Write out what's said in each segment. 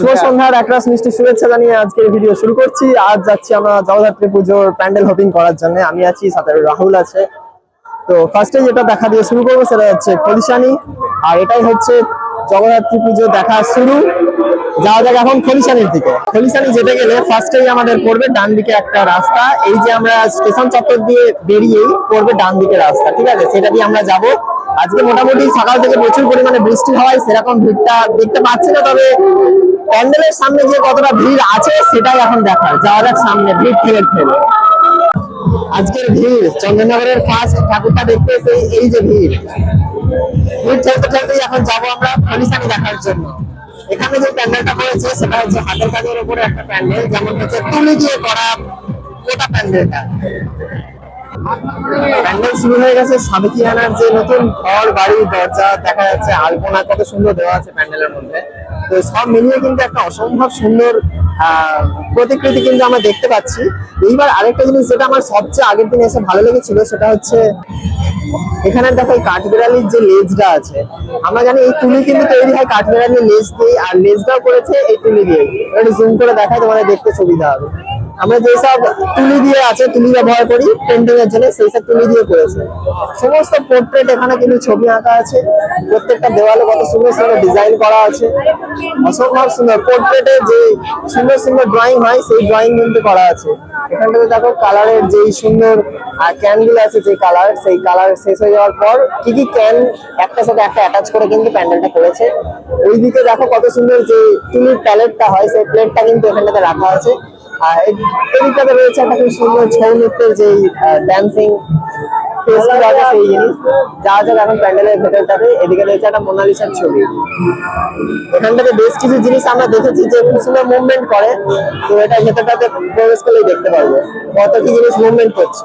শুভ সন্ধ্যার একরাশ মিষ্টি শুভেচ্ছা জানিয়ে আজকের ভিডিও শুরু করছি। আজ যাচ্ছি আমরা জগদ্ধাত্রী পুজোর প্যান্ডেল হোপিং করার জন্য। আমি আছি সাথে রাহুল আছে। তো ফার্স্টে যেটা দেখা দিয়ে শুরু করব সেটা হচ্ছে খলিশানি আর এটাই হচ্ছে জগদ্ধাত্রী পুজো দেখা শুরু। যাওয়া যাক এখন খলিশানির দিকে। খলিশানি যেতে গেলে ফার্স্টেই আমাদের পড়বে ডান দিকে একটা রাস্তা। এই যে আমরা স্টেশন চত্বর দিয়ে বেরিয়েই পড়বে ডান দিকে রাস্তা ঠিক আছে? সেটা দিয়ে আমরা যাব। আজকে মোটামুটি সকাল থেকে প্রচুর পরিমাণে বৃষ্টি হওয়ায় সেরকম ভিড়টা দেখতে পাচ্ছি না, তবে প্যান্ডেলের সামনে যে কতটা ভিড় আছে সেটাই এখন দেখার। যাওয়া যাক সামনে, ভিড় ঠেলে ঠেলে। আজকের ভিড়, চন্দননগরের ফার্স্ট ঠাকুরটা দেখতে এসে এই যে ভিড়। ভিড় ঠেলতে ঠেলতেই এখন যাব আমরা খলিশানি দেখার জন্য। এখানে যে প্যান্ডেলটা করেছে সেটা হচ্ছে হাতের কাজের উপরে একটা প্যান্ডেল, যেমন হচ্ছে তুলি দিয়ে করা গোটা প্যান্ডেলটা। প্যান্ডেল শুরু হয়ে গেছে সাবেকিয়ানার যে নতুন ঘর, বাড়ি, দরজা, দেখা যাচ্ছে আলপনা কত সুন্দর দেওয়া আছে প্যান্ডেলের মধ্যে। তো সব মিলিয়ে কিন্তু একটা অসম্ভব সুন্দর প্রতিকৃতি কিন্তু আমরা দেখতে পাচ্ছি। এইবার আরেকটা জিনিস যেটা আমার সবচেয়ে আগের দিন এসে ভালো লেগেছিল, সেটা হচ্ছে এখানে দেখো এই কাঠবিড়ালির যে লেজটা আছে। আমরা জানি এই তুলি কিন্তু তৈরি হয় কাঠবিড়ালির লেজ দিয়ে, আর লেজটাও করেছে এই তুলি দিয়ে। জুম করে দেখায় তোমাদের দেখতে সুবিধা হবে। আমরা যেসব তুলি দিয়ে আছে, তুলি ব্যবহার করি পেন্টিং এর জন্য, সেই সব তুলি দিয়ে করেছে। সমস্ত পোর্ট্রেট এখানে কিন্তু ছবি আঁকা আছে। প্রত্যেকটা দেওয়ালে কত সুন্দর সুন্দর ডিজাইন করা আছে। অসম্ভব সুন্দর। পোর্ট্রেটে যে সুন্দর সুন্দর ড্রয়িং হয়, সেই ড্রয়িং কিন্তু করা আছে। এখানটাতে দেখো কালারের যেই সুন্দর ক্যানগুলো আছে যে কালার সেই কালার শেষ হয়ে যাওয়ার পর কি কি ক্যান একটা সাথে একটা অ্যাটাচ করে কিন্তু প্যান্ডেলটা করেছে। ওইদিকে দেখো কত সুন্দর যে তুলির প্যালেটটা হয়, সেই প্লেটটা কিন্তু এখানটাতে রাখা আছে। এদিকটাতে রয়েছে একটা খুব সুন্দর ছৌ নৃত্যের ড্যান্সিং মোনালিসার ছবি। এখানটাতে বেশ কিছু জিনিস আমরা দেখেছি যে খুব সুন্দর মুভমেন্ট করে। এটা ভেতরটাতে প্রবেশ করলেই দেখতে পারব কত কি জিনিস মুভমেন্ট করছে।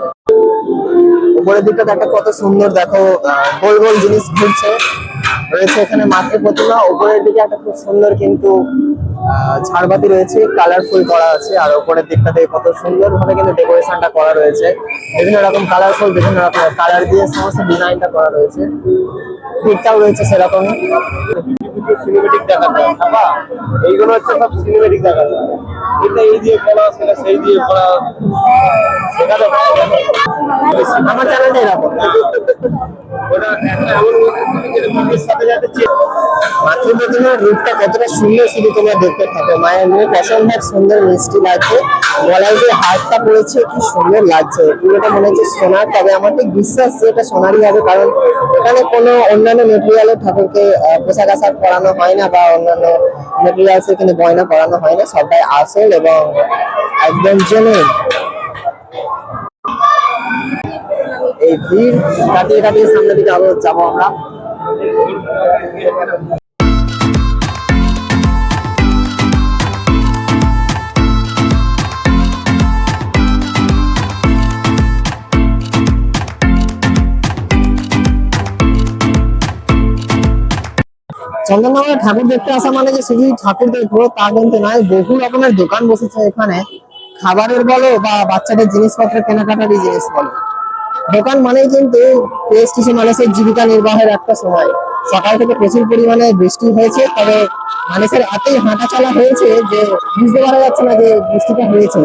উপরের দিকটা একটা কত সুন্দর দেখো গোল গোল জিনিস ঘুরছে। রয়েছে এখানে মাতৃ প্রতিমা। উপরের দিকে একটা খুব সুন্দর কিন্তু ঝাড়বাতি রয়েছে কালারফুল করা আছে আর উপরের দিকটাতে কত সুন্দর ভাবে কিন্তু ডেকোরেশনটা করা রয়েছে। বিভিন্ন রকম কালারফুল বিভিন্ন রকম কালার দিয়ে সমস্ত ডিজাইনটা করা রয়েছে। দিকটাও রয়েছে সেরকম। সিনেমেটিক এইগুলো হচ্ছে সব সিনেমেটিক এটা এই দিয়ে করা সেটা সেই দিয়ে করা আমার চ্যানেলটা এরকম। মাতৃ রূপটা কতটা সুন্দর শুধু তোমরা দেখতে থাকো। মায়ের মুখ অসম্ভব সুন্দর মিষ্টি লাগছে। গলায় যে হারটা পড়েছে, কি সুন্দর লাগছে। পুরোটা মনে হচ্ছে সোনার, তবে আমার ঠিক বিশ্বাস যে এটা সোনারই হবে, কারণ এখানে কোনো অন্যান্য মেটেরিয়ালের ঠাকুরকে পোশাক আশাক পরানো হয় না, বা অন্যান্য মেটেরিয়ালস এখানে গয়না পরানো হয় না। সবটাই আসল এবং একদম জেনুইন। এই ভিড় কাটিয়ে কাটিয়ে সামনের দিকে আরও যাব আমরা। চন্দননগরে ঠাকুর দেখতে আসা মানে যে শুধু ঠাকুর দেখব, তা কিন্তু নয়, বহু রকমের দোকান বসেছে এখানে। খাবারের বলো বা বাচ্চাদের জিনিসপত্র কেনাকাটারই জিনিস বলো। দোকান মানেই কিন্তু কিছু মানুষের জীবিকা নির্বাহের একটা সময়। সকাল থেকে প্রচুর পরিমাণে বৃষ্টি হয়েছে, তবে মানুষের এতই হাঁটা চলা হয়েছে যে বুঝতে পারা যাচ্ছে না যে বৃষ্টিটা হয়েছে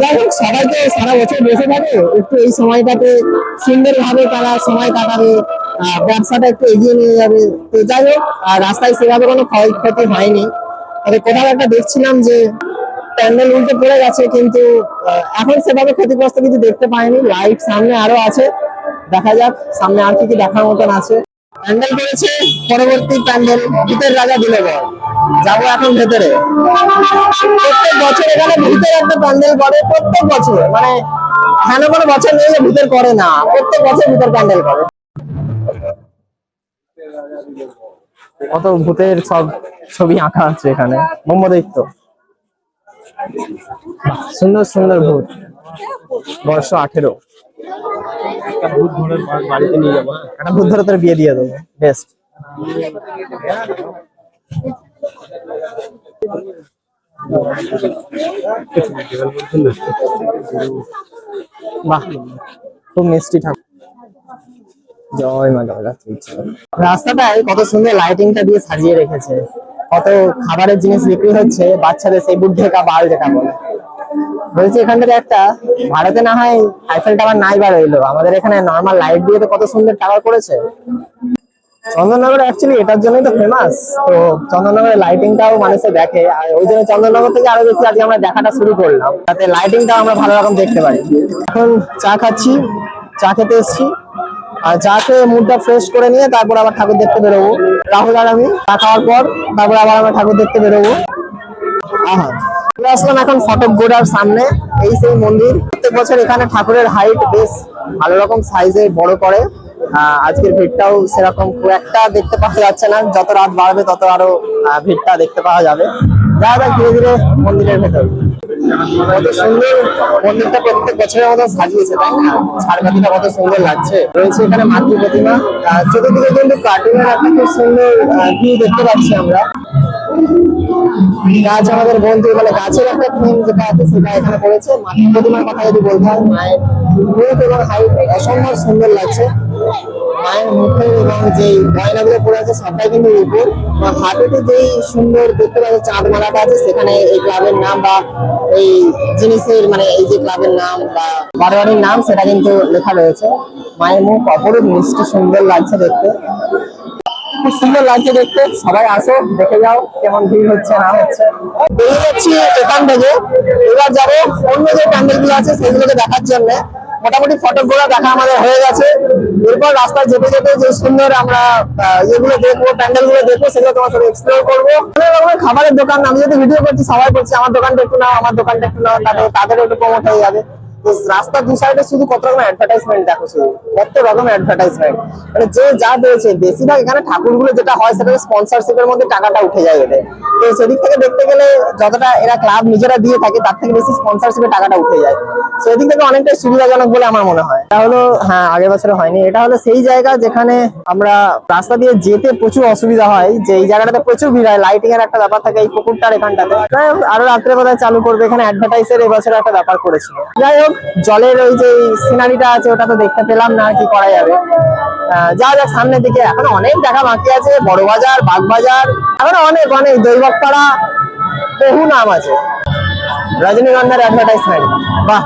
যাই হোক সবাই তো সারা বছর বসে থাকে, একটু এই সময়টাতে সুন্দর ভাবে তারা সময় কাটাবে ব্যবসাটা একটু এগিয়ে নিয়ে যাবে। তো যাই হোক, আর রাস্তায় সেভাবে কোনো ক্ষয়ক্ষতি হয়নি। তবে কোথাও একটা দেখছিলাম যে প্যান্ডেল উল্টে পড়ে গেছে কিন্তু এখন সেভাবে ক্ষতিগ্রস্ত কিছু দেখতে পাইনি। লাইট সামনে আরও আছে। দেখা যাক সামনে আর কি কি দেখার মতন আছে। প্যান্ডেল করেছে পরবর্তী প্যান্ডেল ভূতের রাজা দিলে যাব এখন ভেতরে। প্রত্যেক বছর এখানে ভূতের একটা প্যান্ডেল করে প্রত্যেক বছর। মানে এখানে কোনো বছর নেই যে ভূতের করে না প্রত্যেক বছর ভূতের প্যান্ডেল করে। কত ভূতের সব ছবি আঁকা আছে এখানে। বাহ, সুন্দর সুন্দর ভূত। বর্ষ আঠেরো। বাড়িতে নিয়ে যাব। একটা ভূত ধরে তোর বিয়ে দিয়ে দেবো। বেস্ট। বাহ খুব মিষ্টি ঠাকুর। জয় মা রাস্তাটায় কত সুন্দর লাইটিংটা দিয়ে সাজিয়ে রেখেছে। কত খাবারের জিনিস বিক্রি হচ্ছে, বাচ্চাদের সেই বুদ্ধে কা বাল যেটা বলে। বলছি এখান থেকে একটা, ভারতে না হয় আইফেল টাওয়ার নাই বার হইল আমাদের এখানে নর্মাল লাইট দিয়ে তো কত সুন্দর টাওয়ার করেছে। চন্দননগর অ্যাকচুয়ালি এটার জন্যই তো ফেমাস তো চন্দননগরের লাইটিংটাও মানুষে দেখে। আর ওই জন্য চন্দননগর থেকে আরও বেশি আজকে আমরা দেখাটা শুরু করলাম। তাতে লাইটিংটাও আমরা ভালো রকম দেখতে পারি। এখন চা খাচ্ছি, চা খেতে এসেছি। আর মুডটা ফ্রেশ করে নিয়ে তারপর আবার ঠাকুর দেখতে বেরোবো। রাহুল আর আমি, চা খাওয়ার পর তারপর আবার আমরা ঠাকুর দেখতে বেরোবো। আসলাম এখন ফটক গোড়ার সামনে, এই সেই মন্দির। প্রত্যেক বছর এখানে ঠাকুরের হাইট বেশ ভালো রকম সাইজে বড় করে। আজকের ভিড়টাও সেরকম খুব একটা দেখতে পাওয়া যাচ্ছে না। যত রাত বাড়বে তত আরও ভিড়টা দেখতে পাওয়া যাবে। যা যাক ধীরে ধীরে মন্দিরের ভেতর। কত সুন্দর মন্দিরটা প্রত্যেক বছরের মতো সাজিয়েছে, তাই না? ঝাড়বাতিটা কত সুন্দর লাগছে। রয়েছে এখানে মাতৃ প্রতিমা। চতুর্দিকে কিন্তু কার্টুনের একটা খুব সুন্দর ভিউ দেখতে পাচ্ছি আমরা। গাছ আমাদের বন্ধু মানে গাছের একটা থিম যেটা আছে, সেটা এখানে করেছে মাটির প্রতিমার কথা যদি বলতে হয়, মায়ের এবং হাইট অসম্ভব সুন্দর লাগছে। উপর। হাতেতে যেই সুন্দর দেখতে পাচ্ছে চাঁদ মালাটা আছে মানে লেখা রয়েছে। মায়ের মুখ অপরূপ, মিষ্টি, সুন্দর লাগছে দেখতে। খুব সুন্দর লাগছে দেখতে। সবাই আসো, দেখে যাও কেমন ভিড় হচ্ছে, না হচ্ছে। বেরিয়ে যাচ্ছি এখান থেকে। এবার যাব অন্য যে প্যান্ডেলগুলো আছে, সেগুলোকে দেখার জন্য। মোটামুটি ফটোগুলো দেখা আমাদের হয়ে গেছে। এরপর রাস্তায় যেতে যেতে যে সুন্দর আমরা ইয়েগুলো দেখব প্যান্ডেলগুলো দেখব, সেগুলো তোমার সাথে এক্সপ্লোর করব। অনেক রকমের খাবারের দোকান, আমি যদি ভিডিও করছি, সবাই করছি আমার দোকানটা একটু নাও, আমার দোকানটা একটু নাও। তাদের তাদেরও একটু প্রমোট হয়ে যাবে। রাস্তার দু সাইডে শুধু কত রকম অ্যাডভার্টাইজমেন্ট দেখো শুধু, কত রকম অ্যাডভার্টাইজমেন্ট মানে যে যা বেশিরভাগ এখানে ঠাকুরগুলো যেটা হয় স্পন্সরশিপের মধ্যে টাকাটা উঠে যায় তো সেদিক থেকে দেখতে গেলে যতটা এরা ক্লাব নিজেরা দিয়ে থাকে, তার থেকে বেশি টাকাটা উঠে যায়। সেদিক থেকে অনেকটাই সুবিধাজনক বলে আমার মনে হয়। এটা হলো হ্যাঁ আগের বছরে হয়নি। এটা হলো সেই জায়গা যেখানে আমরা রাস্তা দিয়ে যেতে প্রচুর অসুবিধা হয়, যে এই জায়গাটাতে প্রচুর ভিড় হয়। লাইটিং এর একটা ব্যাপার থাকে এই পুকুরটার এখানটাতে। আরও রাত্রে বোধহয় চালু করবে। এখানে অ্যাডভার্টাইজের এবছর একটা ব্যাপার করেছিল। যাই হোক জলের ওই যে সিনারিটা আছে, ওটা তো দেখতে পেলাম না কি করা যাবে। যা যাক, সামনের দিকে এখন অনেক দেখা বাকি আছে, বড় বাজার বাঘ বাজার, এখন অনেক অনেক দৈবকপাড়া, বহু নাম আছে। রজনীগন্ধার অ্যাডভার্টাইজমেন্ট বাহ!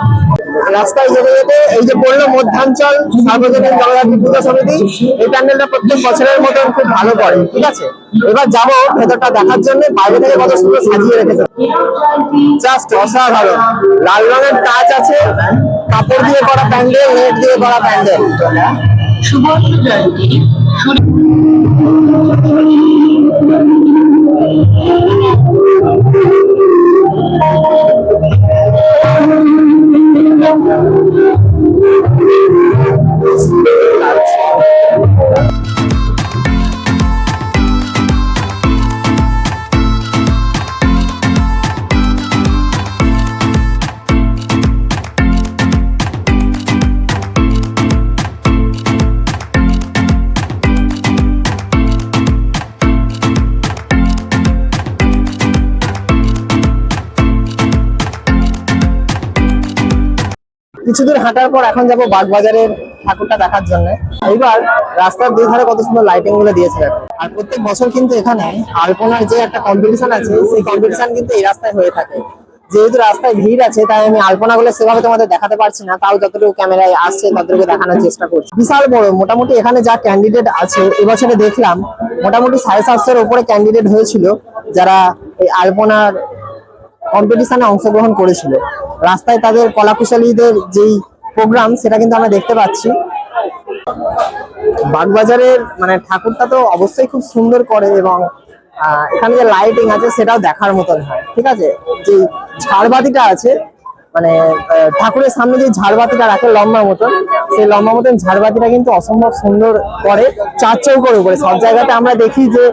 রাস্তায় যেতে যেতে, এই যে পড়ল মধ্যাঞ্চল, সার্বজনীন জগদ্ধাত্রী পুজো সমিতি, এই প্যান্ডেলটা প্রত্যেক বছরের মতন খুব ভালো করে, ঠিক আছে? এবার যাব ভেতরটা দেখার জন্য, বাইরে থেকে কত সুন্দর সাজিয়ে রেখেছে। জাস্ট অসাধারণ। লাল রঙের টাচ আছে, কাপড় দিয়ে করা প্যান্ডেল, নেট দিয়ে করা প্যান্ডেল। সুবর্ণ জয়ন্তী। দূর হাঁটার পর এখন যাব বাগবাজারের ঠাকুরটা দেখার জন্য। এইবার রাস্তার দুই ধারে কত সুন্দর লাইটিংগুলো দিয়েছে আর প্রত্যেক বছর কিন্তু এখানে আলপনার যে একটা কম্পিটিশন আছে, সেই কম্পিটিশন কিন্তু এই রাস্তায় হয়ে থাকে। যেহেতু রাস্তায় ভিড় আছে, তাই আমি আলপনা গুলো সেভাবে তোমাদের দেখাতে পারছি না, তাও যতটুকু ক্যামেরায় আসছে, ততটুকু দেখানোর চেষ্টা করছি। বিশাল বড়, মোটামুটি এখানে যা ক্যান্ডিডেট আছে, এবছরে দেখলাম, মোটামুটি সাড়ে সাতশোর উপরে ক্যান্ডিডেট হয়েছিল, যারা এই আলপনার কম্পিটিশনে অংশগ্রহণ করেছিল। রাস্তায় তাদের কলাকুশলীদের যেই প্রোগ্রাম সেটা কিন্তু আমরা দেখতে পাচ্ছি। বাগবাজারের মানে ঠাকুরটা তো অবশ্যই খুব সুন্দর করে এবং এখানে যে লাইটিং আছে, সেটাও দেখার মতন হয়। ঠিক আছে? যে ঝাড়বাতিটা আছে মানে ঠাকুরের সামনে যে ঝাড়বাতিটা রাখে লম্বা মতন, সেই লম্বা মতন ঝাড়বাতিটা কিন্তু অসম্ভব সুন্দর করে চার চৌকোর উপরে। সব জায়গাতে আমরা দেখি যে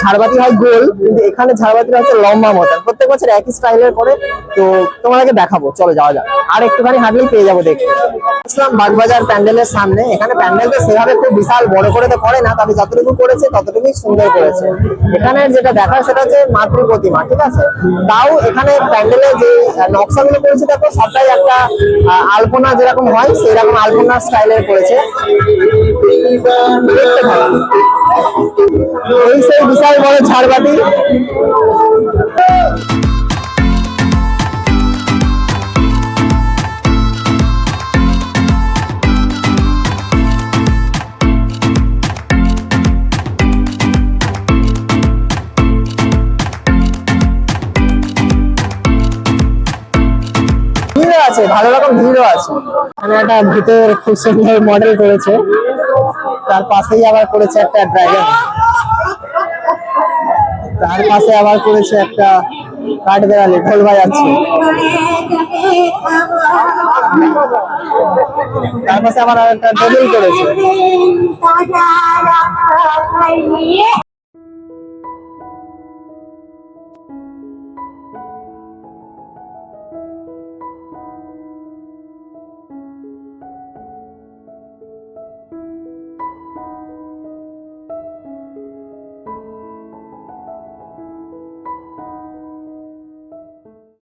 ঝাড়বাতি হয় গোল, কিন্তু এখানে ঝাড়বাতিটা হচ্ছে লম্বা মতন। প্রত্যেক বছর একই স্টাইলের করে, তো তোমাদেরকে দেখাবো। চলো, যাওয়া যাক। আর একটুখানি হাঁটলেই পেয়ে যাব দেখতে। ইসলাম বাগবাজার প্যান্ডেলের সামনে। এখানে প্যান্ডেলটা সেভাবে খুব বিশাল, বড় করে তো করে না, তবে যতটুকু করেছে, ততটুকুই সুন্দর করেছে। এখানে যেটা দেখার, সেটা হচ্ছে মাতৃ প্রতিমা, ঠিক আছে? তাও এখানে প্যান্ডেলে যে নকশাগুলো করেছে, দেখো সবটাই একটা আলপনা যেরকম হয় সেই রকম আলপনা স্টাইলের করেছে। এই সেই বিশাল বড় ঝাড়বাতি আছে ভালো রকম ভিড়ও আছে। এখানে একটা ভূতের খুব সুন্দর মডেল করেছে। তার পাশেই আবার করেছে একটা ড্রাগন তার পাশে আবার করেছে একটা কাঠ বেড়ালি ঢোল বাজাচ্ছে। তার পাশে আবার একটা টেবিল করেছে।